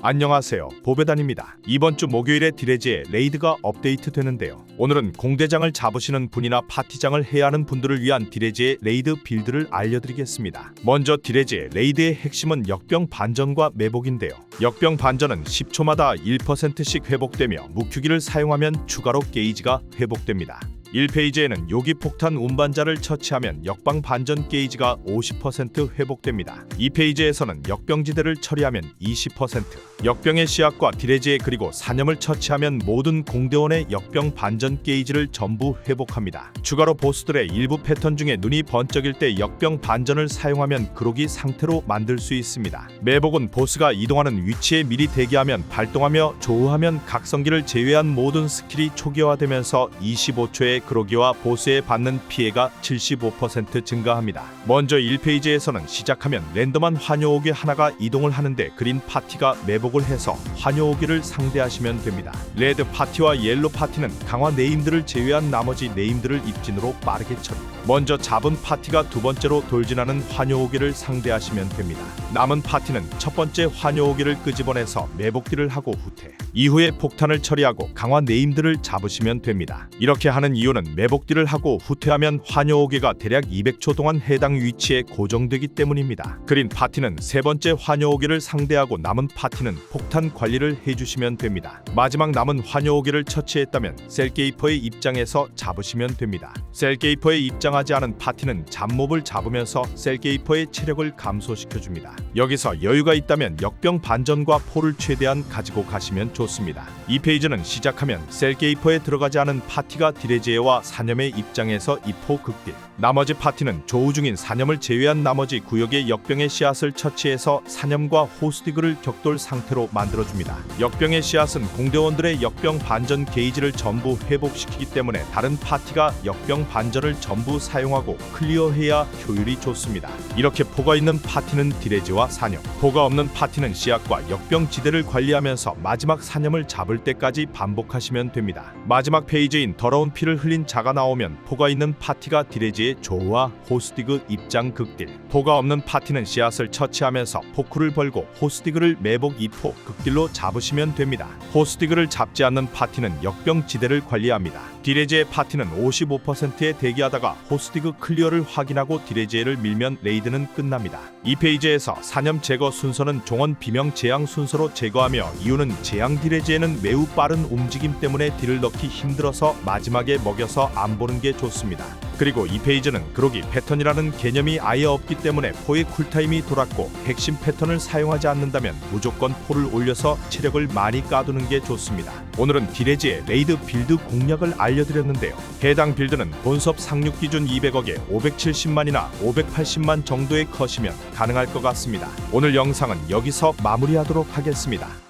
안녕하세요. 보배단입니다. 이번 주 목요일에 디레지에 레이드가 업데이트 되는데요. 오늘은 공대장을 잡으시는 분이나 파티장을 해야 하는 분들을 위한 디레지의 레이드 빌드를 알려드리겠습니다. 먼저 디레지의 레이드의 핵심은 역병 반전과 매복인데요. 역병 반전은 10초마다 1%씩 회복되며 무큐기를 사용하면 추가로 게이지가 회복됩니다. 1페이지에는 요기 폭탄 운반자를 처치하면 역방 반전 게이지가 50% 회복됩니다. 2페이지에서는 역병지대를 처리하면 20%, 역병의 시약과 디레지에 그리고 사념을 처치하면 모든 공대원의 역병 반전 게이지를 전부 회복합니다. 추가로 보스들의 일부 패턴 중에 눈이 번쩍일 때 역병 반전을 사용하면 그로기 상태로 만들 수 있습니다. 매복은 보스가 이동하는 위치에 미리 대기하면 발동하며 조우하면 각성기를 제외한 모든 스킬이 초기화되면서 25초의 그로기와 보스에 받는 피해가 75% 증가합니다. 먼저 1페이지에서는 시작하면 랜덤한 환요오기 하나가 이동을 하는데 그린 파티가 매복을 해서 환요오기를 상대하시면 됩니다. 레드 파티와 옐로 파티는 강화 네임들을 제외한 나머지 네임들을 입진으로 빠르게 처리. 먼저 잡은 파티가 두 번째로 돌진하는 환요오기를 상대하시면 됩니다. 남은 파티는 첫 번째 환요오기를 끄집어내서 매복딜을 하고 후퇴. 이후에 폭탄을 처리하고 강화 네임들을 잡으시면 됩니다. 이렇게 하는 이유 는 매복딜을 하고 후퇴하면 환요오기가 대략 200초 동안 해당 위치에 고정되기 때문입니다. 그린 파티는 세 번째 환요오기를 상대하고 남은 파티는 폭탄 관리를 해주시면 됩니다. 마지막 남은 환요오기를 처치했다면 셀게이퍼의 입장에서 잡으시면 됩니다. 셀게이퍼에 입장하지 않은 파티는 잡몹을 잡으면서 셀게이퍼의 체력을 감소시켜줍니다. 여기서 여유가 있다면 역병 반전과 포를 최대한 가지고 가시면 좋습니다. 이 페이지는 시작하면 셀게이퍼에 들어가지 않은 파티가 디레지에 와 사념의 입장에서 이포 극딜 나머지 파티는 조우 중인 사념을 제외한 나머지 구역의 역병의 씨앗을 처치해서 사념과 호스디그를 격돌 상태로 만들어줍니다. 역병의 씨앗은 공대원들의 역병 반전 게이지를 전부 회복시키기 때문에 다른 파티가 역병 반전을 전부 사용하고 클리어해야 효율이 좋습니다. 이렇게 포가 있는 파티는 디레지와 사념, 포가 없는 파티는 씨앗과 역병 지대를 관리하면서 마지막 사념을 잡을 때까지 반복하시면 됩니다. 마지막 페이지인 더러운 피를 흘린 자가 나오면 포가 있는 파티가 디레지의 조우와 호스디그 입장 극딜, 포가 없는 파티는 씨앗을 처치하면서 포크를 벌고 호스디그를 매복 2포 극딜로 잡으시면 됩니다. 호스디그를 잡지 않는 파티는 역병 지대를 관리합니다. 디레지의 파티는 55%에 대기하다가 호스디그 클리어를 확인하고 디레지에를 밀면 레이드는 끝납니다. 이 페이지에서 사념 제거 순서는 종원 비명 재앙 순서로 제거하며 이유는 재앙 디레지에는 매우 빠른 움직임 때문에 딜을 넣기 힘들어서 마지막에 먹여서 안 보는 게 좋습니다. 그리고 이 페이지는 그로기 패턴이라는 개념이 아예 없기 때문에 포의 쿨타임이 돌았고 핵심 패턴을 사용하지 않는다면 무조건 포를 올려서 체력을 많이 까두는 게 좋습니다. 오늘은 디레지의 레이드 빌드 공략을 알려드렸는데요. 해당 빌드는 본섭 상륙 기준 200억에 570만이나 580만 정도의 컷이면 가능할 것 같습니다. 오늘 영상은 여기서 마무리하도록 하겠습니다.